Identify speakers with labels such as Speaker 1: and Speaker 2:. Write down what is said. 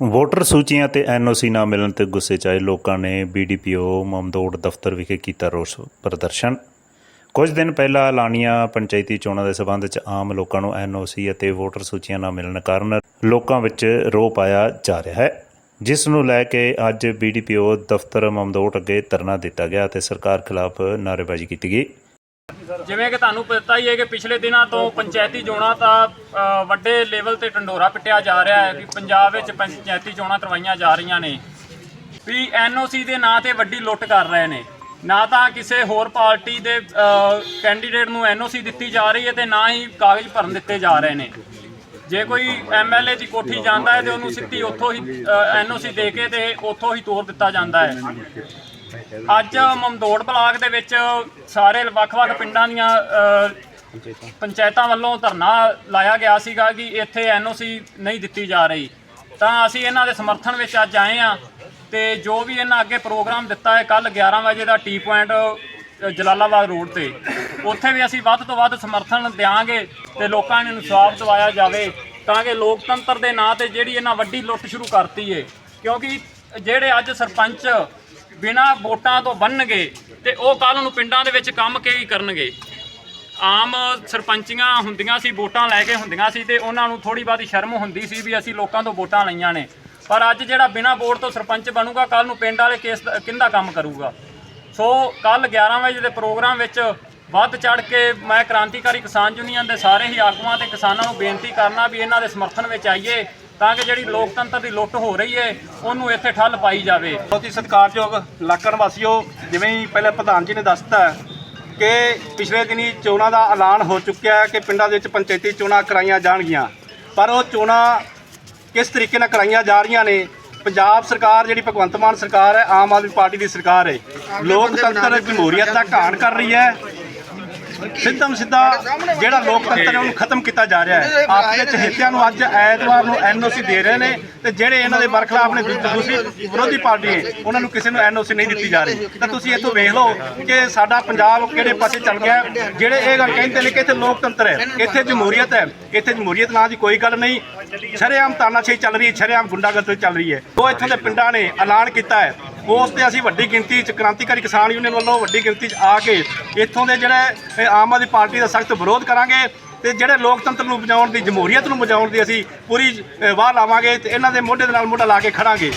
Speaker 1: Voter ਸੂਚੀਆਂ ਤੇ NOC ਨਾ ਮਿਲਣ ਤੇ ਗੁੱਸੇ 'ਚ ਆਏ ਲੋਕਾਂ ਨੇ ਬੀਡੀਪੀਓ ਮਮਦੋੜ ਦਫ਼ਤਰ ਵਿਖੇ ਕੀਤਾ ਰੋਸ ਪ੍ਰਦਰਸ਼ਨ। ਕੁਝ ਦਿਨ ਪਹਿਲਾਂ ਐਲਾਨੀਆਂ ਪੰਚਾਇਤੀ ਚੋਣਾਂ ਦੇ ਸਬੰਧ 'ਚ ਆਮ ਲੋਕਾਂ ਨੂੰ ਐਨਓਸੀ ਅਤੇ ਵੋਟਰ ਸੂਚੀਆਂ ਨਾ ਮਿਲਣ ਕਾਰਨ ਲੋਕਾਂ ਵਿੱਚ ਰੋਹ ਪਾਇਆ ਜਾ ਰਿਹਾ ਹੈ। ਜਿਸ ਨੂੰ ਲੈ ਕੇ ਅੱਜ ਬੀਡੀਪੀਓ ਦਫ਼ਤਰ ਮਮਦੋੜ ਅੱਗੇ ਧਰਨਾ ਦਿੱਤਾ ਗਿਆ ਅਤੇ ਸਰਕਾਰ ਖਿਲਾਫ ਨਾਅਰੇਬਾਜ਼ੀ ਕੀਤੀ ਗਈ।
Speaker 2: ਜਿਵੇਂ ਕਿ ਤੁਹਾਨੂੰ ਪਤਾ ਹੀ ਹੈ ਕਿ ਪਿਛਲੇ ਦਿਨਾਂ ਤੋਂ ਪੰਚਾਇਤੀ ਚੋਣਾਂ ਤਾਂ ਵੱਡੇ ਲੈਵਲ ਤੇ ਢੰਡੋਰਾ ਪਿੱਟਿਆ ਜਾ ਰਿਹਾ ਹੈ ਵੀ ਪੰਜਾਬ ਵਿੱਚ ਪੰਚਾਇਤੀ ਚੋਣਾਂ ਕਰਵਾਈਆਂ ਜਾ ਰਹੀਆਂ ਨੇ। ਵੀ ਐਨਓਸੀ ਦੇ ਨਾਂ ਤੇ ਵੱਡੀ ਲੁੱਟ ਕਰ ਰਹੇ ਨੇ। ਨਾ ਤਾਂ ਕਿਸੇ ਹੋਰ ਪਾਰਟੀ ਦੇ ਕੈਂਡੀਡੇਟ ਨੂੰ ਐਨਓਸੀ ਦਿੱਤੀ ਜਾ ਰਹੀ ਹੈ ਤੇ ਨਾ ਹੀ ਕਾਗਜ਼ ਭਰਨ ਦਿੱਤੇ ਜਾ ਰਹੇ ਨੇ। ਜੇ ਕੋਈ ਐਮਐਲਏ ਦੀ ਕੋਠੀ ਜਾਂਦਾ ਹੈ ਤੇ ਉਹਨੂੰ ਸਿੱਧੀ ਉੱਥੋਂ ਹੀ ਐਨਓਸੀ ਦੇ ਕੇ ਤੇ ਉੱਥੋਂ ਹੀ ਤੋਰ ਦਿੱਤਾ ਜਾਂਦਾ ਹੈ। ਅੱਜ ਮਮਦੋੜ ਬਲਾਕ ਦੇ ਵਿੱਚ ਸਾਰੇ ਵੱਖ-ਵੱਖ ਪਿੰਡਾਂ ਦੀਆਂ ਪੰਚਾਇਤਾਂ ਵੱਲੋਂ ਧਰਨਾ ਲਾਇਆ ਗਿਆ ਸੀਗਾ ਕਿ ਇੱਥੇ ਐਨਓਸੀ ਨਹੀਂ ਦਿੱਤੀ ਜਾ ਰਹੀ। ਤਾਂ ਅਸੀਂ ਇਹਨਾਂ ਦੇ ਸਮਰਥਨ ਵਿੱਚ ਅੱਜ ਆਏ ਆ ਤੇ ਜੋ ਵੀ ਇਹਨਾਂ ਅੱਗੇ ਪ੍ਰੋਗਰਾਮ ਦਿੱਤਾ ਹੈ ਕੱਲ 11 ਵਜੇ ਦਾ ਟੀ ਪੁਆਇੰਟ ਜਲਾਲਾਬਾਦ ਰੋਡ ਤੇ। ਉੱਥੇ ਵੀ ਅਸੀਂ ਵੱਧ ਤੋਂ ਵੱਧ ਸਮਰਥਨ ਦਿਆਂਗੇ ਤੇ ਲੋਕਾਂ ਨੂੰ ਇਨਸਾਫ ਦਿਵਾਇਆ ਜਾਵੇ ਤਾਂ ਕਿ ਲੋਕਤੰਤਰ ਦੇ ਨਾਂ ਤੇ ਜਿਹੜੀ ਇਹਨਾਂ ਵੱਡੀ ਲੁੱਟ ਸ਼ੁਰੂ ਕਰਤੀ ਏ। ਕਿਉਂਕਿ ਜਿਹੜੇ ਅੱਜ ਸਰਪੰਚ ਬਿਨਾਂ ਵੋਟਾਂ ਤੋਂ ਬੰਨਣਗੇ ਤੇ ਉਹ ਕੱਲ ਨੂੰ ਪਿੰਡਾਂ ਦੇ ਵਿੱਚ ਕੰਮ ਕੀ ਕਰਨਗੇ? ਆਮ ਸਰਪੰਚੀਆਂ ਹੁੰਦੀਆਂ ਸੀ, ਵੋਟਾਂ ਲੈ ਕੇ ਹੁੰਦੀਆਂ ਸੀ ਤੇ ਉਹਨਾਂ ਨੂੰ ਥੋੜੀ ਬਾਤੀ ਸ਼ਰਮ ਹੁੰਦੀ ਸੀ ਵੀ ਅਸੀਂ ਲੋਕਾਂ ਤੋਂ ਵੋਟਾਂ ਲਈਆਂ ਨੇ। ਪਰ ਅੱਜ ਜਿਹੜਾ ਬਿਨਾਂ ਵੋਟ ਤੋਂ ਸਰਪੰਚ ਬਣੂਗਾ ਕੱਲ ਨੂੰ ਪਿੰਡ ਵਾਲੇ ਕੇਸ ਕਿੰਦਾ ਕੰਮ ਕਰੂਗਾ? ਸੋ ਕੱਲ 11 ਵਜੇ ਦੇ ਪ੍ਰੋਗਰਾਮ ਵਿੱਚ ਵੱਧ ਚੜ ਕੇ ਮੈਂ ਕ੍ਰਾਂਤੀਕਾਰੀ ਕਿਸਾਨ ਯੂਨੀਅਨ ਦੇ ਸਾਰੇ ਹੀ ਆਗੂਆਂ ਤੇ ਕਿਸਾਨਾਂ ਨੂੰ ਬੇਨਤੀ ਕਰਨਾ ਵੀ ਇਹਨਾਂ ਦੇ ਸਮਰਥਨ ਵਿੱਚ ਆਈਏ। ਤਾਂ ਕਿ ਜਿਹੜੀ ਲੋਕਤੰਤਰ ਦੀ ਲੁੱਟ ਹੋ ਰਹੀ ਹੈ ਉਹਨੂੰ ਇੱਥੇ ਠੱਲ ਪਾਈ ਜਾਵੇ।
Speaker 3: ਬਹੁਤ ਹੀ ਸਤਿਕਾਰਯੋਗ ਇਲਾਕਾ ਨਿਵਾਸੀਓ ਜਿਵੇਂ ਹੀ ਪਹਿਲੇ ਪ੍ਰਧਾਨ ਜੀ ਨੇ ਦੱਸਤਾ ਕਿ ਪਿਛਲੇ ਦਿਨੀ ਚੋਣਾਂ ਦਾ ਐਲਾਨ ਹੋ ਚੁੱਕਿਆ ਹੈ ਕਿ ਪਿੰਡਾਂ ਦੇ ਵਿੱਚ ਪੰਚਾਇਤੀ ਚੋਣਾਂ ਕਰਾਈਆਂ ਜਾਣਗੀਆਂ। ਪਰ ਉਹ ਚੋਣਾਂ ਕਿਸ ਤਰੀਕੇ ਨਾਲ ਕਰਾਈਆਂ ਜਾ ਰਹੀਆਂ ਨੇ? ਪੰਜਾਬ ਸਰਕਾਰ ਜਿਹੜੀ ਭਗਵੰਤ ਮਾਨ ਸਰਕਾਰ ਹੈ ਆਮ ਆਦਮੀ ਪਾਰਟੀ ਦੀ ਸਰਕਾਰ ਹੈ। ਲੋਕਤੰਤਰ ਜਮਹੂਰੀਅਤ ਦਾ ਘਾਣ ਕਰ ਰਹੀ ਹੈ। ਸਿੱਧਮ ਸਿੱਧਾ ਜਿਹੜਾ ਲੋਕਤੰਤਰ ਹੈ ਉਹਨੂੰ ਖਤਮ ਕੀਤਾ ਜਾ ਰਿਹਾ ਹੈ। ਆਪਣੇ ਚਹੇਤਿਆਂ ਨੂੰ ਅੱਜ ਐਤਵਾਰ ਨੂੰ ਐਨਓਸੀ ਦੇ ਰਹੇ ਨੇ ਤੇ ਜਿਹੜੇ ਇਹਨਾਂ ਦੇ ਬਰਖਲਾਫ ਨੇ ਦੂ- ਦੂਸਰੀ ਵਿਰੋਧੀ ਪਾਰਟੀ ਹੈ, ਉਹਨਾਂ ਨੂੰ ਕਿਸੇ ਨੂੰ ਐਨਓਸੀ ਨਹੀਂ ਦਿੱਤੀ ਜਾ ਰਹੀ। ਤਾਂ ਤੁਸੀਂ ਇੱਥੋਂ ਵੇਖ ਲਓ ਕਿ ਸਾਡਾ ਪੰਜਾਬ ਕਿਹੜੇ ਪਾਸੇ ਚੱਲ ਗਿਆ ਜਿਹੜੇ ਇਹ ਗੱਲ ਕਹਿੰਦੇ ਨੇ ਕਿ ਇੱਥੇ ਲੋਕਤੰਤਰ ਹੈ, ਇੱਥੇ ਜਮਹੂਰੀਅਤ ਹੈ, ਇੱਥੇ ਜਮਹੂਰੀਅਤ ਨਾਂ ਦੀ ਕੋਈ ਗੱਲ ਨਹੀਂ। ਸ਼ਰੇਆਮ ਤਾਨਾਸ਼ਾਹੀ ਚੱਲ ਰਹੀ ਹੈ, ਸ਼ਰੇਆਮ ਗੁੰਡਾਗਰਦੀ ਚੱਲ ਰਹੀ ਹੈ। ਉਹ ਇੱਥੋਂ ਦੇ ਪਿੰਡਾਂ ਨੇ ਐਲਾਨ ਕੀਤਾ ਹੈ। ਉਸ ਤੇ ਅਸੀਂ ਵੱਡੀ ਗਿਣਤੀ ਚ ਕ੍ਰਾਂਤੀਕਾਰੀ ਕਿਸਾਨ ਯੂਨੀਅਨ ਵੱਲੋਂ ਵੱਡੀ ਗਿਣਤੀ ਚ ਆ ਕੇ ਇੱਥੋਂ ਦੇ ਜਿਹੜੇ ਆਮ ਆਦਮੀ ਪਾਰਟੀ ਦਾ ਸਖਤ ਵਿਰੋਧ ਕਰਾਂਗੇ ਤੇ ਜਿਹੜੇ ਲੋਕਤੰਤਰ ਨੂੰ ਬਚਾਉਣ ਦੀ, ਜਮਹੂਰੀਅਤ ਨੂੰ ਬਚਾਉਣ ਦੀ ਅਸੀਂ ਪੂਰੀ ਵਾਹ ਲਾਵਾਂਗੇ ਤੇ ਇਹਨਾਂ ਦੇ ਮੋਢੇ ਦੇ ਨਾਲ ਮੋਢਾ ਲਾ ਕੇ ਖੜਾਂਗੇ।